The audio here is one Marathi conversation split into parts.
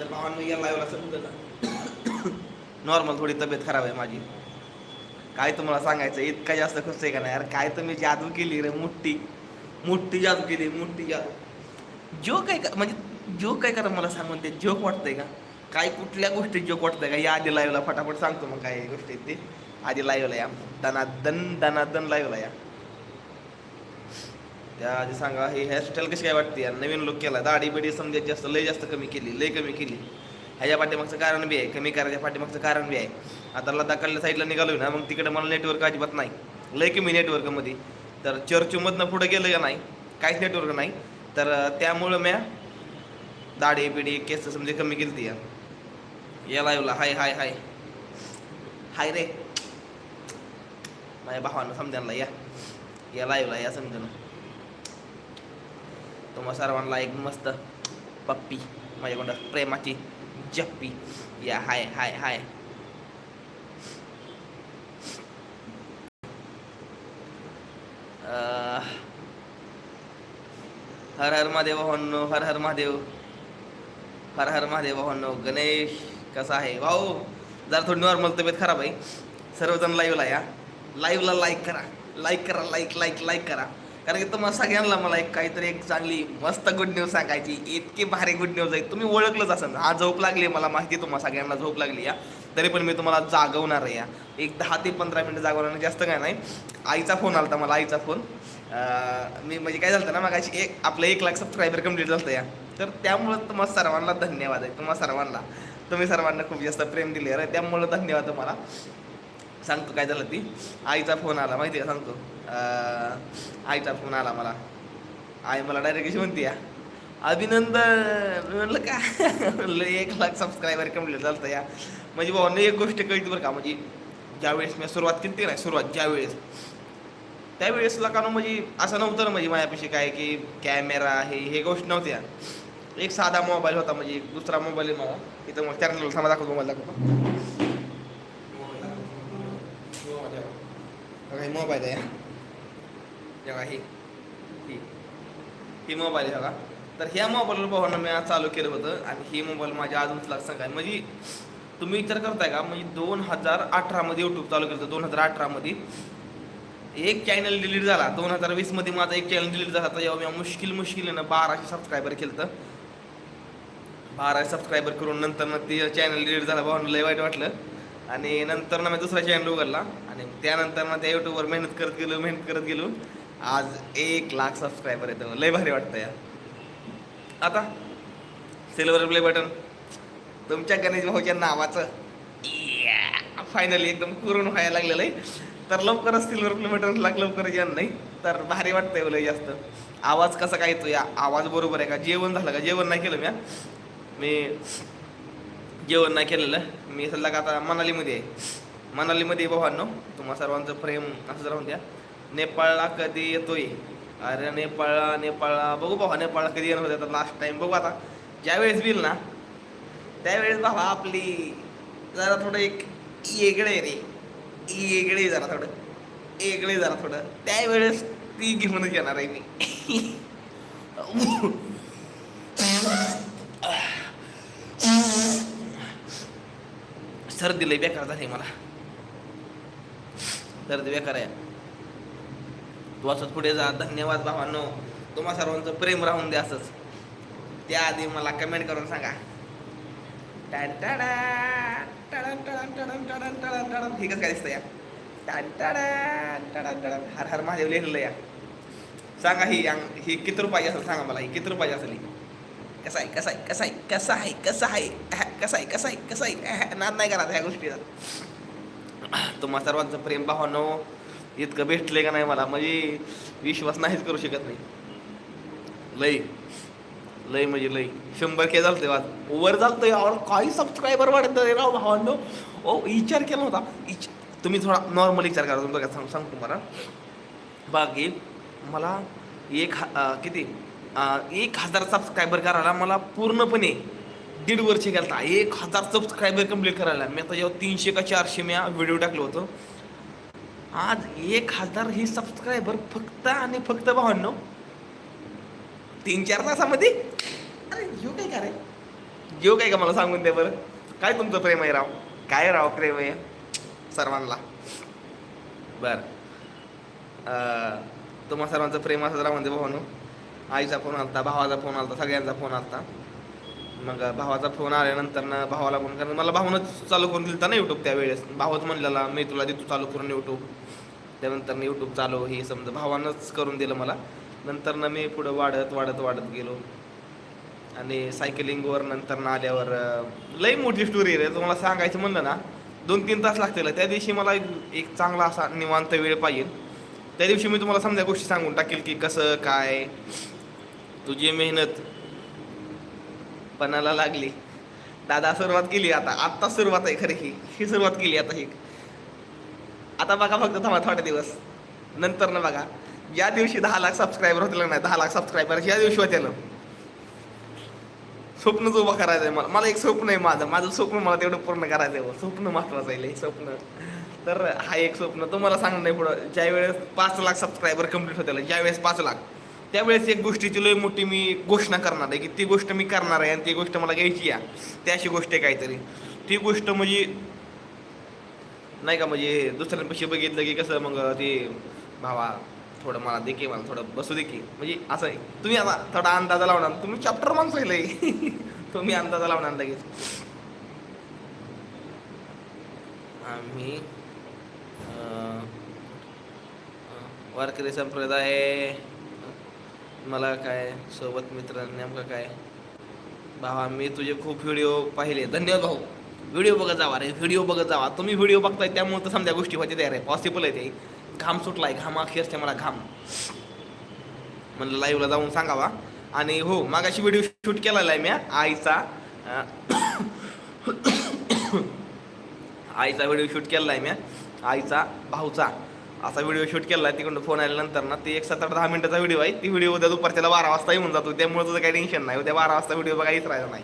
तर भावांनो या लाईव्हला समजलं नॉर्मल थोडी तब्येत खराब आहे माझी. काय तुम्हाला सांगायचं इतका जास्त खुश आहे का नाही? यार काय तुम्ही जादू केली रे मोठी. मोठी जादू केली मोठी जादू. जोक आहे का? म्हणजे जो काय करा मला सांगून ते? जोक वाटतंय का? काय कुठल्या गोष्टी जोक वाटतंय का? या आधी लाईव्हला फटाफट सांगतो मग काय गोष्टी आहेत ते. आधी लाईव्हला या. दनादन दनादन लाईव्हला या. त्या आधी सांगा हे हेअरस्टाईल कशी काय वाटते? यार नवीन लुक केला. दाढी बिडी समजा जास्त लय जास्त कमी केली लय कमी केली. ह्याच्या पाठीमागचं कारण बी आहे कमी करायच्या पाठीमागचं कारण बी आहे. आता लदाखल्या साईडला निघालो ना मग तिकडे मला नेटवर्क अजिबात नाही. लय कमी नेटवर्कमध्ये तर चर्चमधनं पुढं गेलं का नाही काहीच नेटवर्क नाही. तर त्यामुळं म्या दाढी बिडी केस समजे कमी केली ती. या लाईव्हला हाय हाय हाय. हाय रे. माझ्या भावानं समजायला या. या लाईव्हला या समजून तुम्हा सर्वांना एक मस्त पप्पी माझ्याकडं प्रेमाची जप्पी. या हाय हाय हाय. हर हर महादेव भावांनो हर हर महादेव हर हर महादेव भावांनो गणेश कसा आहे? भाऊ जरा थोडी नॉर्मल तब्येत खराब आहे. सर्वजण लाईव्हला या. लाईव्हला लाईक करा. लाईक करा लाईक लाईक लाईक करा. कारण की तुम्हाला सगळ्यांना मला एक काहीतरी एक चांगली मस्त गुड न्यूज सांगायची. इतकी भारी गुड न्यूज आहे. तुम्ही ओळखलंच असाल. हा झोप लागली मला माहिती तुम्हाला सगळ्यांना झोप लागली या तरी पण मी तुम्हाला जागवणार आहे या एक दहा ते पंधरा मिनिटं जागवणार जास्त काय नाही. आईचा फोन आला मला आईचा फोन मी म्हणजे काय झालं ना मग एक आपलं एक लाख सबस्क्रायबर कंप्लीट झालं या. तर त्यामुळं तुम्हाला सर्वांना धन्यवाद आहे. तुम्हाला सर्वांना. तुम्ही सर्वांना खूप जास्त प्रेम दिले आहे. त्यामुळं धन्यवाद तुम्हाला. सांगतो काय झालं ती. आईचा फोन आला माहिती आहे का सांगतो? आईचा फोन आला मला आई मला डायरेक्ट कशी म्हणते या अभिनंदन म्हणलं का म्हणलं एक लाख सबस्क्रायबर कंप्लीट झालं या म्हणजे भाऊ एक गोष्ट कळते बरं का म्हणजे ज्यावेळेस मी सुरुवात केली ती नाही सुरुवात ज्यावेळेस त्यावेळेसला का म्हणजे असं नव्हतं ना म्हणजे माझ्यापाशी काय की कॅमेरा हे हे गोष्ट नव्हत्या एक साधा मोबाईल होता म्हणजे दुसरा मोबाईल आहे मला इथं मग चॅनल थांबा दाखवतो मोबाईल दाखवतो ही मोबाईल आहे बघा ही ही ही मोबाईल आहे बघा. तर ह्या मोबाईलवर भावानं मी आज चालू केलं होतं आणि ही मोबाईल माझ्या अजून लाख सांगा. म्हणजे तुम्ही विचार करताय का? म्हणजे दोन हजार अठरामध्ये यूट्यूब चालू केलं होतं दोन हजार अठरामध्ये एक चॅनल डिलीट झाला. दोन हजार वीसमध्ये माझा एक चॅनल डिलीट झाला. तर जेव्हा मी मुश्किल मुश्किलीनं बाराशे सबस्क्रायबर केलं तर बाराशे सबस्क्रायबर करून नंतर मग ते चॅनल डिलीट झाला भावानं लय वाईट वाटलं. आणि नंतर ना मी दुसरा चॅनल उघडला. आणि त्यानंतर ना त्या यूट्यूबवर मेहनत करत गेलो मेहनत करत गेलो. आज एक लाख सबस्क्रायबर येतं लय भारी वाटतं या आता सिल्वर प्ले बटन तुमच्या गणेश भाऊच्या नावाचं. फायनली एकदम करून व्हायला लागलेलं आहे तर लवकरच सिल्वर प्ले बटन लाग लवकरच या नाही. तर भारी वाटतंय लय जास्त. आवाज कसा काय येतो या आवाज बरोबर आहे का? जेवण झालं का? जेवण नाही केलं म्या मी जेवण नाही केलेलं. मी सल्ला का आता मनालीमध्ये आहे. मनालीमध्ये भावांनो. तुम्हा सर्वांचं प्रेम असं राहून द्या. नेपाळला कधी येतोय? अरे नेपाळला नेपाळला बघू भावा नेपाळला कधी येणार होते? तर लास्ट टाइम बघू आता. ज्यावेळेस बिल ना त्यावेळेस भावा आपली जरा थोडं एक येगळे रे. येगळे जरा थोडं. येगळे जरा थोडं. त्यावेळेस ती घेऊनच येणार आहे मी. सर्दी लई बेकार झाली मला. सर्दी बेकार आहे. तू असंच पुढे जा धन्यवाद भावांनो तुम्हा सर्वांचं प्रेम राहून द्या असंच त्याआधी मला कमेंट करून सांगा टन टडा, टडन टडन टडन टडन टडन टडन. हे कसं काय दिसतं या टन टडन टडन टडन. हर हर महादेव लिहिलेलं या सांगा ही अंग- ही किती रुपयाची असेल सांगा मला ही किती रुपयाची असेल ही कसं आहे कसं आहे कसा आहे कसं आहे कसं आहे अह, कसं आहे कसं आहे कसं आहे नाद नाही करा ह्या गोष्टीचा तुम्हा सर्वांचं प्रेम भावानो इतकं भेटलंय का नाही मला? म्हणजे विश्वास नाहीच करू शकत नाही लई. लई म्हणजे लई. शंभर के झालते वाद वर झालतं यावर काही सबस्क्रायबर वाढत रे राव भावांनो. ओ विचार केला होता इच तुम्ही थोडा नॉर्मल विचार करा. तुमचा सांग सांगतो मला बाकी मला एक हा किती? एक हजार सबस्क्रायबर करायला मला पूर्णपणे दीड वर्ष गेलता. एक हजार सबस्क्रायबर कंप्लीट करायला. मी आता जेव्हा तीनशे का चारशे मी व्हिडिओ टाकलो होतो. आज एक हजार ही सबस्क्रायबर फक्त आणि फक्त भावांनो तीन चार तासामध्ये? अरे घेऊ काय करे जीव काय का मला सांगून दे बरं? काय तुमचं प्रेम आहे राव? काय राव प्रेम आहे? सर्वांना. बर. तुम्हा सर्वांचं प्रेम असं राव म्हणजे भावानो. आईचा फोन आलता भावाचा फोन आलता सगळ्यांचा फोन आलता. मग भावाचा फोन आल्यानंतर ना भावाला फोन कारण मला भावानंच चालू करून दिलता ना यूट्यूब त्यावेळेस. भावाच म्हणलेला मी तुला देतो चालू करून यूट्यूब त्यानंतर यूट्यूब चालू हे समजा भावानंच करून दिलं मला. नंतर ना मी पुढं वाढत वाढत वाढत गेलो. आणि सायकलिंगवर नंतर ना आल्यावर लई मोठी स्टोरी रे. तुम्हाला सांगायचं म्हणलं ना दोन तीन तास लागतील. त्या दिवशी मला एक- एक चांगला असा निवांत वेळ पाहिजे. त्या दिवशी मी तुम्हाला समजा गोष्टी सांगून टाकेल की कसं काय? तुझी मेहनत पणाला लागली. दादा सुरुवात केली आता. आत्ता सुरुवात आहे खरी ही. ही सुरुवात केली आता ही. आता बघा फक्त थांबा थोडे दिवस. नंतर ना बघा. या दिवशी दहा लाख सबस्क्रायबर होतील नाही? दहा लाख सबस्क्रायबर या दिवशी होत्याला स्वप्नच उभं करायचं आहे मला. मला एक स्वप्न आहे माझं. माझं स्वप्न मला तेवढं पूर्ण करायचं आहे स्वप्न महत्वाचं आहे लई स्वप्न. तर हा एक स्वप्न. तो मला सांगणार नाही पुढं. ज्या वेळेस पाच लाख सबस्क्रायबर कंप्लीट होतील ज्यावेळेस पाच लाख त्यावेळेस एक गोष्टीची लय मोठी मी घोषणा करणार आहे की ती गोष्ट मी करणार आहे आणि ती गोष्ट मला घ्यायची आहे. ती अशी गोष्ट आहे काहीतरी. ती गोष्ट म्हणजे नाही का म्हणजे दुसऱ्यांपाशी बघितलं की कसं मग ते भावा थोडं मला दे की मला थोडं बसू दे की. म्हणजे असं आहे. तुम्ही आता थोडा अंदाजा लावणार. तुम्ही चॅप्टर माणसं आहे तुम्ही अंदाजा लावणार लगेच. आम्ही वारकरी संप्रदाय मला काय सोबत मित्र नेमकं काय? भावा मी तुझे खूप व्हिडिओ पाहिले. धन्यवाद भाऊ. व्हिडिओ बघत जावा रे व्हिडिओ बघत जावा. तुम्ही व्हिडिओ बघताय त्यामुळे तर समजा गोष्टी होते तयार आहे पॉसिबल आहे ते. घाम सुटलाय घाम अखेरच्या मला घाम. म्हणलं लाईव्हला जाऊन सांगावा. आणि हो मागाशी व्हिडिओ शूट केलेला आहे मी आईचा. आईचा व्हिडिओ शूट केलेला आहे मी आईचा भाऊचा. असा व्हिडिओ शूट केला आहे तिकडून फोन आल्यानंतर ना ते एक सात आठ दहा मिनिटाचा व्हिडिओ आहे. ती व्हिडिओ उद्या दुपारच्याला बारा वाजता येऊन जातो. त्यामुळे तुझं काही टेन्शन नाही. उद्या बारा वाजता व्हिडिओ बघायच राहिला नाही.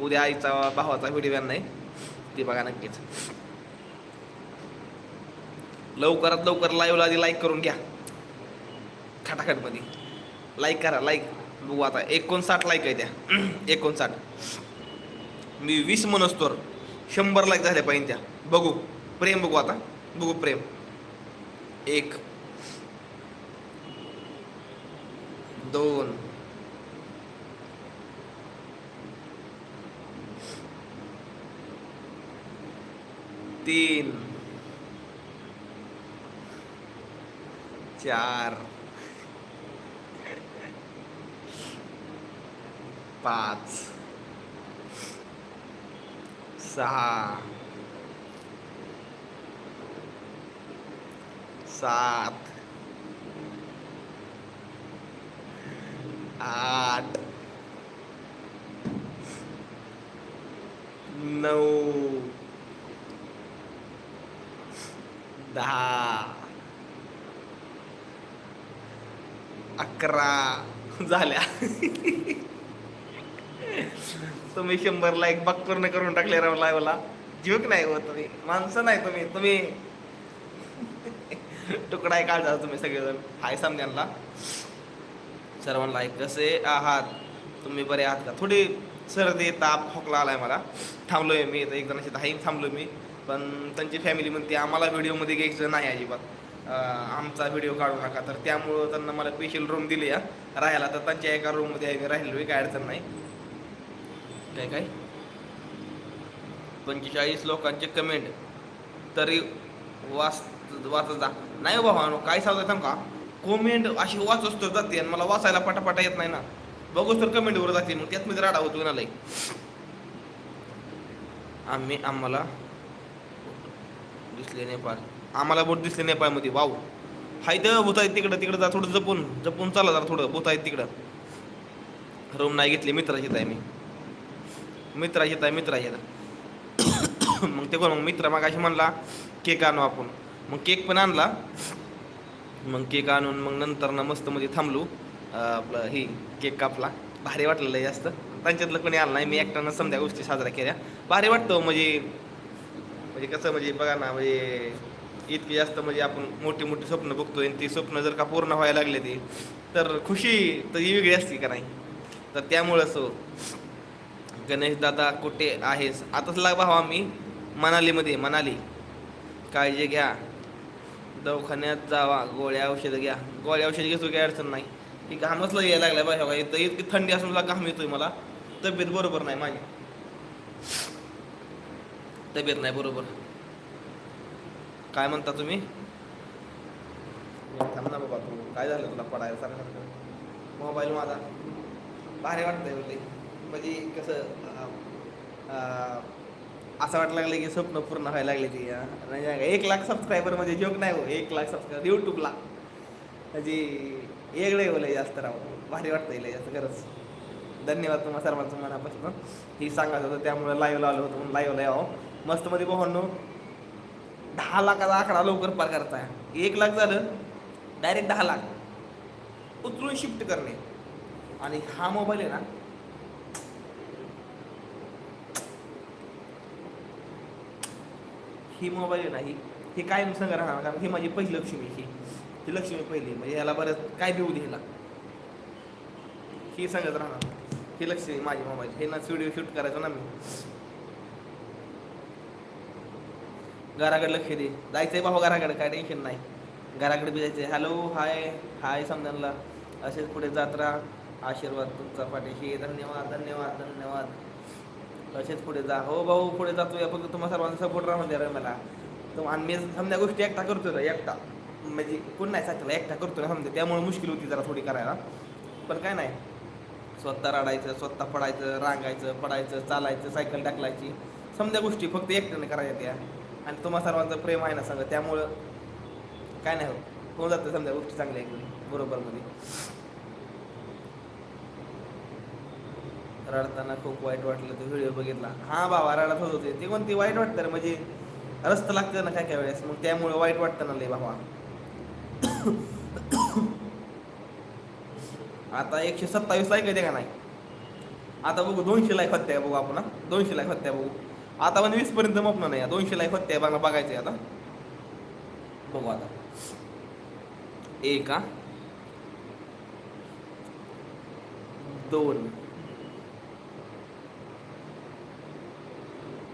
उद्या आईचा भावाचा व्हिडिओ नाही. ते बघा नक्कीच. लवकरात लवकर लाईव्हला आधी लाईक करून घ्या. खटाखटमध्ये लाईक करा लाईक बघू आता. एकोणसाठ लाईक आहे त्या. एकोणसाठ. मी वीस मनस्तोर शंभर लाईक झाल्या पाहिजे त्या. बघू. प्रेम बघू आता. बघू प्रेम. एक. दोन. तीन चार पाच सहा सात आठ नऊ दहा अकरा झाल्या. तुम्ही शंभरला एक बाग पूर्ण करून टाकले राव लाईव्हला. जीवक नाही हो तुम्ही? माणसं नाही तुम्ही. तुम्ही तुकडा आहे काढता तुम्ही सगळेजण. हाय समजायला सर्वांना एक कसे आहात? तुम्ही बरे आहात का? थोडी सर्दी ताप खोकला आलाय मला. थांबलोय मी. इथं एक जणांची दहाही थांबलोय मी. पण त्यांची फॅमिली म्हणते आम्हाला व्हिडिओमध्ये घ्यायचं नाही अजिबात. आमचा व्हिडिओ काढू नका. तर त्यामुळं त्यांना मला स्पेशल रूम दिली या राहायला तर त्यांच्या एका रूममध्ये आहे मी राहिलो काय अडचण नाही. काय काय? पंचेचाळीस लोकांचे कमेंट तरी वाच वाचत जा. नाही हो बाबा काय सांगता का? कमेंट अशी वाचच तर जाते आणि मला वाचायला पटापटा येत नाही ना. बघूच तर कमेंटवर जाते मग त्यात मी राडा होतो ना आम्ही आम्हाला दिसले नेपाळ आम्हाला बोट दिसले नेपाळमध्ये. वाव. हाय तर भूत आहेत तिकडं. तिकडं जा थोडं जपून. जपून चाला जरा थोडं. भूत आहेत तिकडं. रूम नाही घेतली. मित्राची आहे मी मित्राची आहे मित्राची मग ते कोण? मग मित्र मग अशी म्हणला केक आणू आपण. मग केक पण आणला. मग केक आणून मग नंतर ना मस्त मध्ये थांबलो आपलं ही केक कापला. भारी वाटलेलं जास्त. त्यांच्यातलं कोणी आलं नाही. मी एकट्यानं समजा गोष्टी साजऱ्या केल्या. भारी वाटतं. म्हणजे म्हणजे कसं म्हणजे बघा ना म्हणजे इतकी जास्त म्हणजे आपण मोठी मोठी स्वप्न बघतोय आणि ती स्वप्न जर का पूर्ण व्हायला लागले ती तर खुशी तर ही वेगळी असते का नाही? तर त्यामुळं असं गणेश दादा कुठे आहेस? आताच लाग भावा मी मनालीमध्ये मनाली. काळजी घ्या. दवाखान्यात जावा गोळ्या औषध घ्या. गोळ्या औषध घेतो काही अडचण नाही. की घामच यायला लागलाय बघा इथं इतकी थंडी असून घाम येतोय मला. तब्येत बरोबर नाही माझी. तब्येत नाही बरोबर. काय म्हणता तुम्ही? थांब ना बाबा तू. काय झालं तुला पडायला? सारखं मोबाईल माझा. भारी वाटतंय हो बोलले म्हणजे कसं असं वाटायला लागलं की स्वप्न पूर्ण व्हायला लागले ती नाही का, एक लाख सबस्क्रायबर म्हणजे जोक नाही हो. एक लाख सबस्क्रायबर यूट्यूबला म्हणजे वेगळे हो बोलाय जास्त राव. भारी वाटतंय लय जास्त खरंच. धन्यवाद तुम्हाला सर्वांचं मनापासून. ही सांगायचं होतं त्यामुळे लाईव्हला आलो होतो म्हणून लाईव्हला यावं. मस्त मध्ये पोहोणलो दहा लाखाचा आकडा लवकर पार करताय. एक लाख झालं डायरेक्ट दहा लाख. उचलून शिफ्ट करणे. आणि हा मोबाईल आहे ना ही मोबाईल आहे ना ही हे काय सांगा राहणार कारण ही माझी पहिली लक्ष्मी ही. ही लक्ष्मी पहिली म्हणजे ह्याला बरं काय देऊ दे ह्याला. ही सांगत राहणार. ही लक्ष्मी माझी मोबाईल हे ना व्हिडिओ शूट करायचो ना मी. घराकडे लक्ष दे. जायचंय बाबा घराकडे काय टेन्शन नाही. घराकडे बी जायचंय. हॅलो हाय हाय समजानला. असेच पुढे जात राहा आशीर्वाद तुमचा पाठीशी. धन्यवाद धन्यवाद धन्यवाद. असेच पुढे जा. हो भाऊ पुढे जातोय. फक्त तुम्हाला सर्वांचा सपोर्ट राहून द्या मला. तर आणि मी समजा गोष्टी एकटा करतो रे, एकटा. म्हणजे कोण नाही साथीला एकटा ना समजा. त्यामुळे मुश्किल होती जरा थोडी करायला. पण काय नाही. स्वतः रडायचं स्वतः पडायचं रांगायचं पडायचं चालायचं सायकल टाकलायची समजा गोष्टी फक्त एकट्याने करायच्या त्या. आणि तुम्हा सर्वांचं प्रेम आहे ना सांगा त्यामुळं काय नाही हो. होऊन जातं समजा गोष्टी चांगल्या एकदम बरोबर मध्ये. रडताना खूप वाईट वाटलं तो व्हिडिओ बघितला. हा बाबा रडत होत होते ते कोणती वाईट वाटतं रे? म्हणजे रस्त लागतं ना काय काय वेळेस. मग त्यामुळे वाईट वाटतं ना लय बाबा आता एकशे सत्तावीस लाईक आहे का नाही? आता बघू दोनशे लाईक होत्या बघू आपण दोनशे लाईक होत्या बघू. आता पण वीस पर्यंत मपणार नाही. दोनशे लाईक होते मला बघायचंय आता. बघू आता. एक हा. दोन.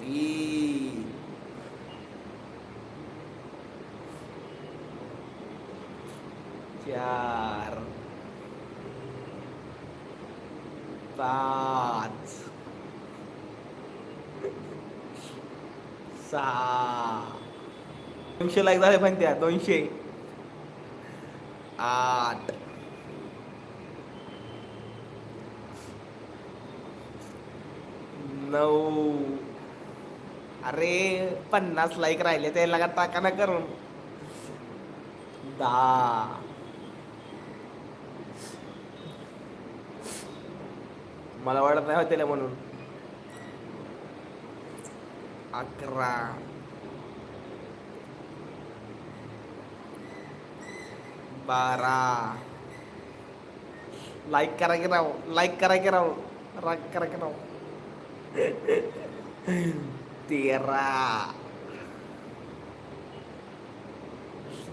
तीन. चार. पाच. सहा. दोनशे लाईक झाले पण त्या दोनशे. आठ. नऊ. अरे पन्नास लाईक राहिले ते लगा टाका ना करून. दहा. मला वाटत नाही होते म्हणून. अकरा बारा लाईक करा की राव लाईक करा की राव राग करा की राव तेरा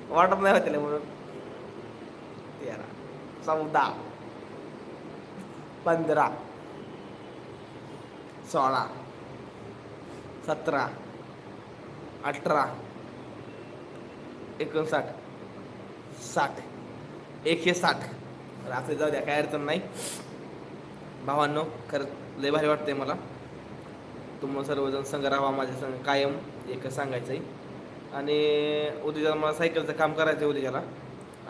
वाटत नाही होते म्हणून तेरा चौदा पंधरा सोळा सतरा अठरा एकोणसाठ साठ. एकशे साठ. रात्री जाऊ द्या काय अडचण नाही. भावांनो खरंच लय भारी वाटतंय मला. तुम्हाला सर्वजण संग राहा माझ्या संग कायम एक सांगायचं आहे आणि उद्याला मला सायकलचं काम करायचं आहे उद्याला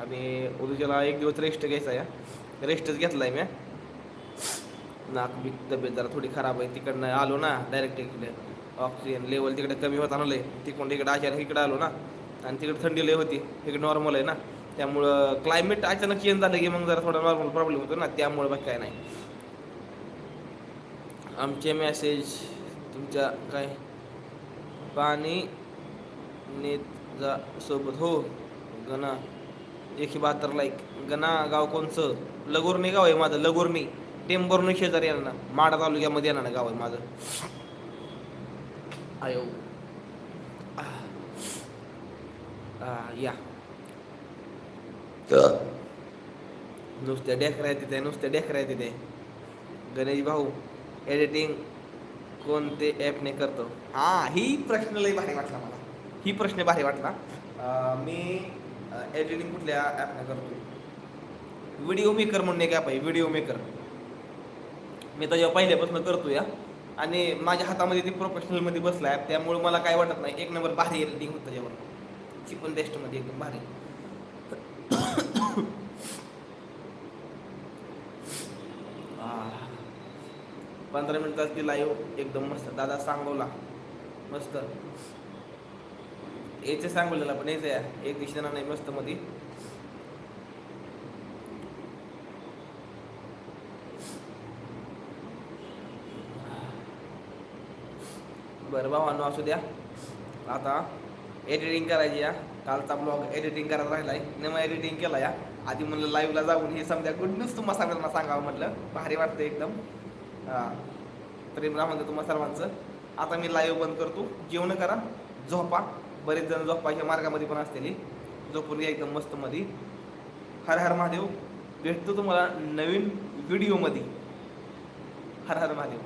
आणि उद्याला एक दिवस रेस्ट घ्यायचा आहे. रेस्टच घेतला आहे मी. नाक बी तब्येत जरा थोडी खराब आहे तिकडनं आलो ना डायरेक्ट इकडे. ऑक्सिजन लेवल तिकडे कमी होता ना आहे तिकडून इकडे अचानक इकडे आलो ना आणि तिकडे थंडी लय होती. इकडे नॉर्मल आहे ना. त्यामुळं क्लायमेट अचानक चेंज झालं की मग जरा थोडा नॉर्मल प्रॉब्लेम होतो ना. त्यामुळे बाकी काय नाही. आमचे मेसेज तुमच्या काय? पाणी नेत जा सोबत. हो गणा. एकशे बहात्तर लाईक गणा गाव कोणचं? लगोरणी गाव आहे माझं लगोरणी. टेंबोरणी शेजारी येणार ना. माडा तालुक्यामध्ये येणार ना गाव आहे माझं. आयो आह. आह, या नुसत्या डेकऱ्या तिथे नुसत्या डेकऱ्या तिथे गणेश भाऊ एडिटिंग कोणते ॲपने करतो हा ही प्रश्न लई भारी वाटला मला ही प्रश्न भारी वाटला मी एडिटिंग कुठल्या ॲपने करतो व्हिडिओ मेकर म्हणून एक ॲप आहे व्हिडिओ मेकर मी त्याच्यावर पहिल्यापासून करतो या आणि माझ्या हातामध्ये ती प्रोफेशनलमध्ये बसला आहे त्यामुळे मला काय वाटत नाही एक नंबर भारी रेटिंग होतं त्याच्यावर चिकन पण एकदम भारी. पंधरा पंधरा ती लाईव्ह एकदम मस्त. दादा सांगवला. मस्त. याचे सांगवलेला पण याचं या. एक दिशेनं नाही मस्त मध्ये. बरं भावांनो असू द्या. आता एडिटिंग करायची या. कालचा ब्लॉग एडिटिंग करायला न मग एडिटिंग केला या. आधी म्हणलं लाईव्हला जाऊन हे समजा गुड न्यूज तुम्हाला सगळ्यांना सांगावं म्हटलं. भारी वाटतं एकदम. प्रेम राहून तुम्हा सर्वांचं. आता मी लाईव्ह बंद करतो. जेवण करा. झोपा. बरेच जण झोपाच्या मार्गामध्ये पण असतील. झोपून घ्या एकदम मस्त मध्ये हर हर महादेव. भेटतो तुम्हाला नवीन व्हिडिओमध्ये हर हर महादेव.